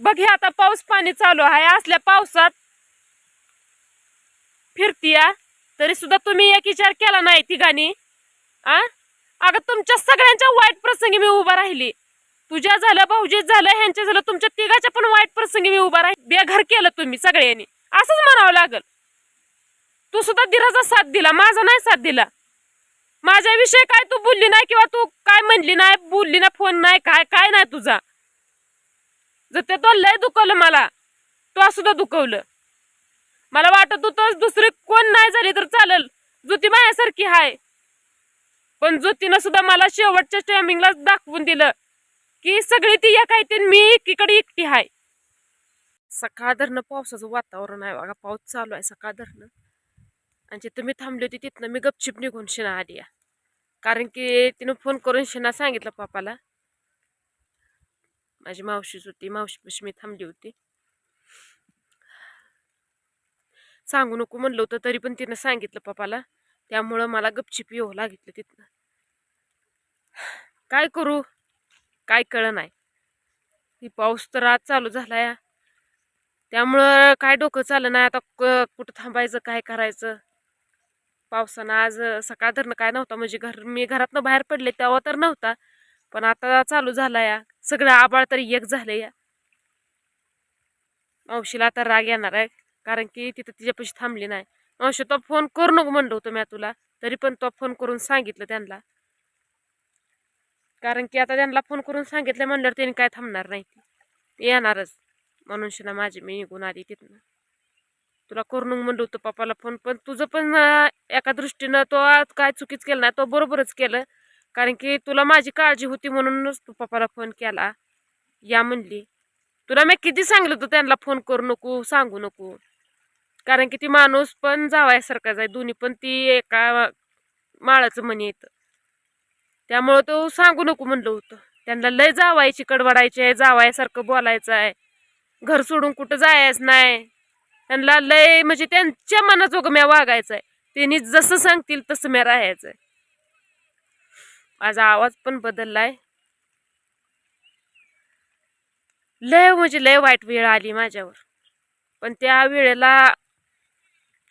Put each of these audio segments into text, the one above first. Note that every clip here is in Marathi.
बघ हे आता पाऊस पाणी चालू आहे. असल्या पावसात फिरतीया तरी सुद्धा तुम्ही एक विचार केला नाही तिघांनी? आ? अगं तुमच्या सगळ्यांच्या वाईट प्रसंगी मी उभा राहिली. तुझ्या झालं भाऊजीत झालं ह्यांच्या झालं तुमच्या तिघाच्या पण वाईट प्रसंगी मी उभा राहिली. बेघर केलं तुम्ही सगळ्यांनी. असंच म्हणावं लागल. तू सुद्धा दिराचा साथ दिला माझा नाही साथ दिला. माझ्याविषयी काय तू बोलली नाही किंवा तू काय म्हणली नाही बोलली ना फोन नाही काय काय नाही तुझा. जर ते तो लय दुखवलं मला तो सुद्धा दुखवलं. मला वाटत होतं दुसरी कोण नाही झाली तर चालेल. ज्योती माझ्यासारखी हाय. पण ज्योतीनं सुद्धा मला शेवटच्या टायमिंगला दाखवून दिलं की सगळी ती एक आहे ती मी एकीकडे एकटी हाय. सकाळ धरणं पावसाचं वातावरण आहे बघा पाऊस चालू आहे सकाळ धरणं. आणि जिथं मी थांबली होती तिथनं मी गपचिप निघून शेणा आली या कारण की तिनं फोन करून शेणा सांगितलं पापाला माझी मावशीच होती. मावशीपाशी मी थांबली होती. सांगू नको म्हणलं होतं तरी पण तिनं सांगितलं पप्पाला. त्यामुळं मला गपचिप येऊ लागितलं तिथनं. काय करू? काय कळं नाही. ही पाऊस तर आज चालू झाला या. त्यामुळं काय डोकं चालं नाही. आता क- कुठं थांबायचं काय करायचं? पावसानं आज सकाळ धरणं काय नव्हता. म्हणजे घर मी घरातनं बाहेर पडले तेव्हा तर नव्हता. पण आता चालू झाला या सगळं आबाळ तरी एक झालं या मावशीला आता राग येणार आहे कारण की तिथं तिच्यापाशी थांबली नाही. मावशी तो फोन करू नको म्हणलं होतं मी तुला तरी पण तो फोन करून सांगितलं त्यांना. कारण की आता त्यांना फोन करून सांगितलं म्हणल्यावर त्यांनी काय थांबणार नाही. ती ते येणारच. म्हणून शिना माझी मी निघून आली तिथनं. तुला करून म्हणलं होतं पप्पाला फोन पण तुझं पण एका दृष्टीनं तो आज काय चुकीच केलं नाही तो बरोबरच केलं. कारण की तुला माझी काळजी होती म्हणूनच तू पप्पाला फोन केला. या म्हणली. तुला मी किती सांगितलं होतं त्यांना फोन करू नको सांगू नको. कारण की ती माणूस पण जावायसारखाच आहे दोन्ही पण ती एका माळाचं म्हण येतं त्यामुळं तो सांगू नको म्हणलं होतं. त्यांना लय जावायची कडवडायची आहे जावायसारखं बोलायचं आहे. घर सोडून कुठं जायचं नाही. त्यांना लय म्हणजे त्यांच्या मनाजोगं म्या वागायचं आहे. त्यांनी जसं सांगतील तसं म्या राहायचं आहे. माझा आवाज पण बदललाय. लय म्हणजे लय वाईट वेळ आली माझ्यावर. पण त्या वेळेला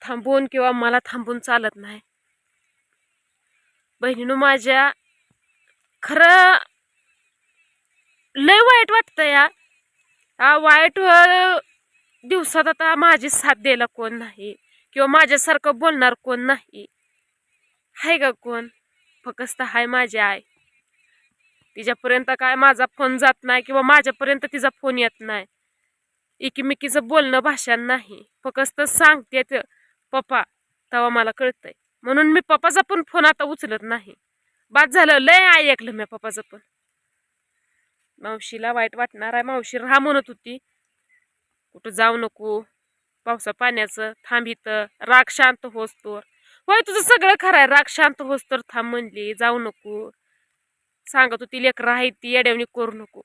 थांबून किंवा मला थांबून चालत नाही. बहिणीनं माझ्या खरं लय वाईट वाटतं या हा वाईट दिवसात आता माझी साथ द्यायला कोण नाही? किंवा माझ्यासारखं बोलणार कोण नाही? आहे का कोण? फकस्त हाय माझी आय तिच्यापर्यंत काय माझा फोन जात नाही किंवा माझ्यापर्यंत तिचा फोन येत नाही. एकीमेकीचं बोलणं भाषण नाही. फकस्त सांगते पप्पा तेव्हा मला कळतंय. म्हणून मी पप्पाचा पण फोन आता उचलत नाही. बाद झालं लय आई ऐकलं मी पप्पाचं पण. मावशीला वाईट वाटणार आहे मावशी राहा म्हणत होती. कुठं जाऊ नको पावसा पाण्याचं थांब राग शांत होस तर होय तुझं सगळं खरं आहे. राग शांत होस तर थांब म्हणली. जाऊ नको. सांगत होती लेकर आहे ती येड्यावणी करू नको.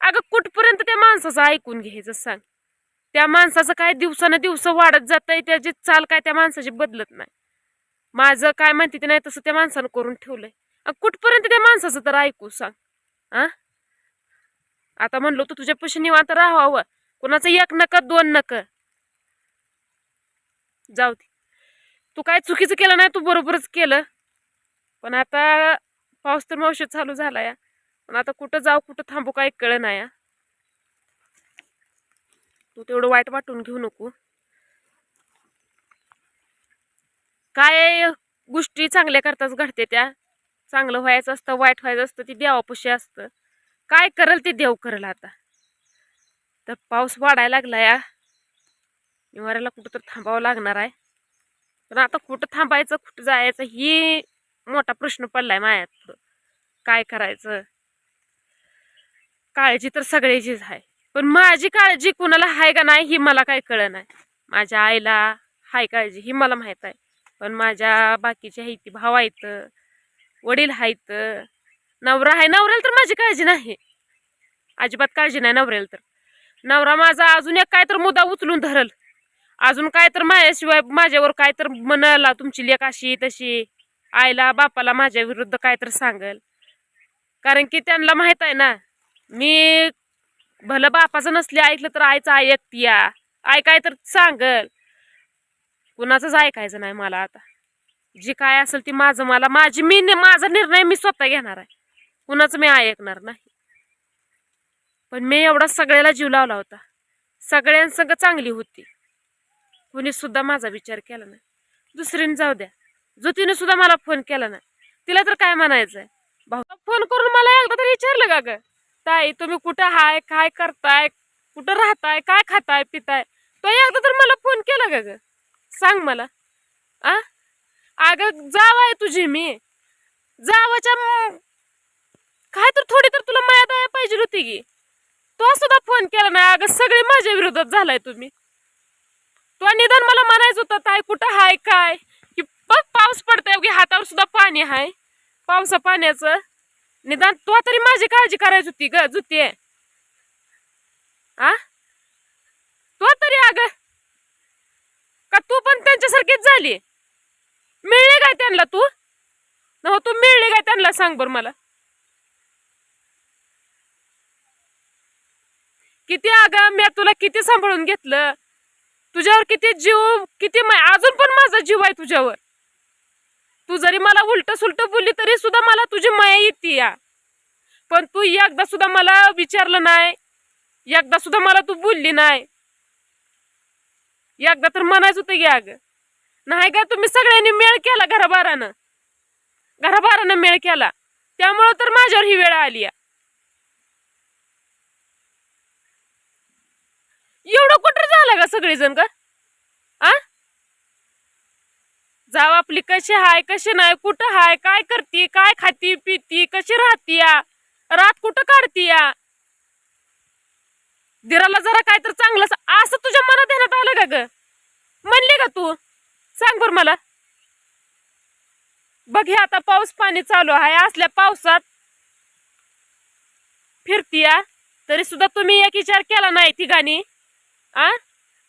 अगं कुठपर्यंत त्या माणसाचं ऐकून घ्यायचं सांग? त्या माणसाचं काय दिवसानं दिवस वाढत जात आहे त्याची चाल काय त्या माणसाची बदलत नाही. माझं काय म्हणते ते नाही तसं त्या माणसानं करून ठेवलंय. कुठपर्यंत त्या माणसाचं तर ऐकू सांग? आ? आता म्हणलो तू तुझ्या पशी निवांत राहावं. कोणाचं एक नक दोन नक. जाऊ दे. तू काय चुकीचं केलं नाही तू बरोबरच केलं. पण आता पाऊस तर मावशी चालू झाला या. पण आता कुठं जाऊ कुठं थांबू काय कळलं नाही या. तू तेवढं वाईट वाटून घेऊ नको. काय गोष्टी चांगल्या करताच घडते त्या. चांगलं व्हायचं असतं वाईट व्हायचं असतं ती देवापुशी असतं. काय करल ते देव करल आता. तर पाऊस वाढायला लागला या. निवाऱ्याला कुठं तर थांबावं लागणार आहे. पण आता कुठं थांबायचं कुठं जायचं ही मोठा प्रश्न पडलाय माझ्यात काय करायचं? काळजी तर सगळ्याचीच आहे. पण माझी काळजी कुणाला आहे का नाही ही मला काय कळ नाही माझ्या आईला हाय काळजी ही मला माहीत आहे. पण माझ्या बाकीच्या आहेत ती भाव आहेत वडील आहेत नवरा आहे. नवऱ्याला तर माझी काळजी नाही. अजिबात काळजी नाही नवऱ्याला तर. नवरा माझा अजून एक काय तर मुद्दा उचलून धरल. अजून काय तर माझ्याशिवाय माझ्यावर काय तर म्हणाला तुमची लेख अशी तशी आईला बापाला माझ्या विरुद्ध काय तर सांगल. कारण की त्यांना माहीत आहे ना मी भलं बापाचं नसले ऐकलं तर आईचं ऐकती या. ऐकाय तर सांगल. कुणाचंच ऐकायचं नाही मला आता. जी काय असेल ती माझं मला माझी मी माझा निर्णय मी स्वतः घेणार आहे. कुणाचं मी ऐकणार नाही. पण मी एवढा सगळ्याला जीव लावला होता. सगळ्यांसंग चांगली होती. कुणी सुद्धा माझा विचार केला नाही. दुसरीने जाऊ द्या. ज्योतीने सुद्धा मला फोन केला नाही. तिला तर काय म्हणायचंय? भाऊ फोन करून मला एकदा तरी विचारलं का ग? ताई तुम्ही कुठं हाय? काय करताय? कुठं राहताय? काय खाताय? पिताय? तो एकदा तर मला फोन केला का ग? सांग मला. आ? अगं जाव आहे तुझी मी. जावाच्या काय तर थोडी तर तुला माया दया पाहिजे होती की. तो सुद्धा फोन केला नाही. अगं सगळे माझ्या विरोधात झालाय तुम्ही. तो निदान मला म्हणायचं होतं ताई कुठं हाय काय? की बघ पाऊस पडतोय की हातावर सुद्धा पाणी हाय. पावसा पाण्याचं. निदान तो तरी माझी काळजी करायची होती ग जुती. आ? तो तरी अग. का तू पण त्यांच्यासारखीच झाली? मिळले काय त्यांना तू? न हो तू मिळले काय त्यांना सांग बर मला. किती अगं मी तुला किती सांभाळून घेतलं? तुझ्यावर किती जीव किती अजून पण माझा जीव आहे तुझ्यावर. तू जरी मला उलट सुलट बोलली तरी सुद्धा मला तुझी माया येते या. पण तू एकदा सुद्धा मला विचारलं नाही. एकदा सुद्धा मला तू बोलली नाही. एकदा तर म्हणायचं होतं की अग नाही का तुम्ही सगळ्यांनी मेळ केला घराबारानं. घराबारानं मेळ केला. त्यामुळं तर माझ्यावर ही वेळ आली या एवढं कुठं झालं का सगळेजण का? आ? जाव आपली कशी हाय कशी नाही कुठं हाय काय करती काय खाती पिती कशी राहती रात कुठं काढती या? दिराला जरा काय तर चांगलं असं तुझ्या मनात देण्यात आलं का ग? म्हणली का तू? सांग बर मला. बघ हे आता पाऊस पाणी चालू आहे असल्या पावसात फिरतीया तरी सुद्धा तुम्ही एक विचार केला नाही ती गाणी आ?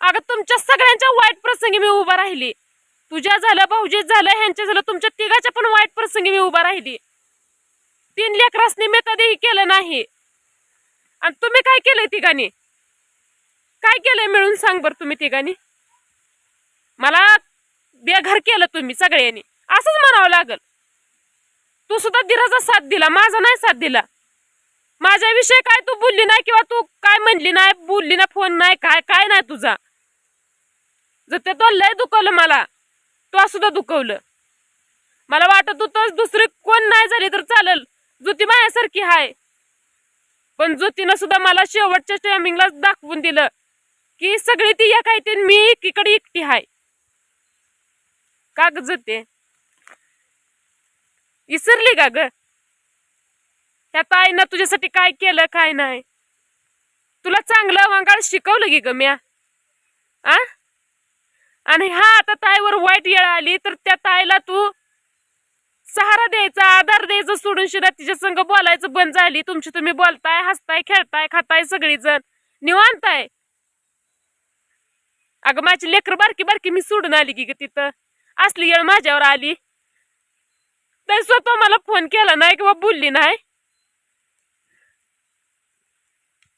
अगं तुमच्या सगळ्यांच्या वाईट प्रसंगी मी उभा राहिली. तुझ्या झालं भाऊजीत झालं ह्यांच्या झालं तुमच्या तिघाच्या पण वाईट प्रसंगी मी उभा राहिली. तीन लेकरासनी मी कधीही केलं नाही. आणि तुम्ही काय केलंय तिघांनी? काय केलंय मिळून सांग बरं तुम्ही तिघांनी? मला बेघर केलं तुम्ही सगळ्यांनी. असंच म्हणावं लागल. तू सुद्धा दिराचा साथ दिला माझा नाही साथ दिला. माझ्याविषयी काय तू बोलली नाही किंवा तू काय म्हणली नाही बोलली ना फोन नाही काय काय नाही तुझा. जर ते तो लय दुखवलं मला तो सुद्धा दुखवलं. मला वाटत होतं दुसरी कोण नाही झाली तर चालेल. ज्योती माझ्यासारखी हाय. पण ज्योतीनं सुद्धा मला शेवटच्या टायमिंगला दाखवून दिलं की सगळी ती एक आहे ते मी एकीकडे एकटी हाय. का ग ज्योती? विसरली का ग? त्या ताईनं तुझ्यासाठी काय केलं काय नाही? तुला चांगलं वांगाळ शिकवलं की ग म्या? आ? आणि हा आता ताईवर वाईट येळ आली तर त्या ताईला तू सहारा द्यायचा आधार द्यायचा सोडून शिरा तिच्या संग बोलायचं बंद झाली. तुमची तुम्ही बोलताय हसताय खेळताय खाताय सगळीजण. निवांताय अगं माझी लेकर बारकी बारकी मी सोडून आली की ग तिथं. असली येळ माझ्यावर आली. तर स्वतः मला फोन केला नाही किंवा बोलली नाही.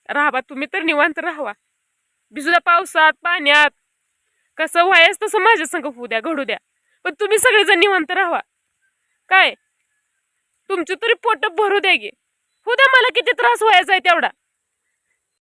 राहा तुम्ही तर निवांत राहावा. बिजुला पावसात पाण्यात कसं व्हायच तसं माझ्या संग होऊ द्या घडू द्या. पण तुम्ही सगळेजण निवांत राहा. काय? तुमची तरी पोट भरू द्या गे होऊ द्या मला किती त्रास व्हायचा आहे तेवढा.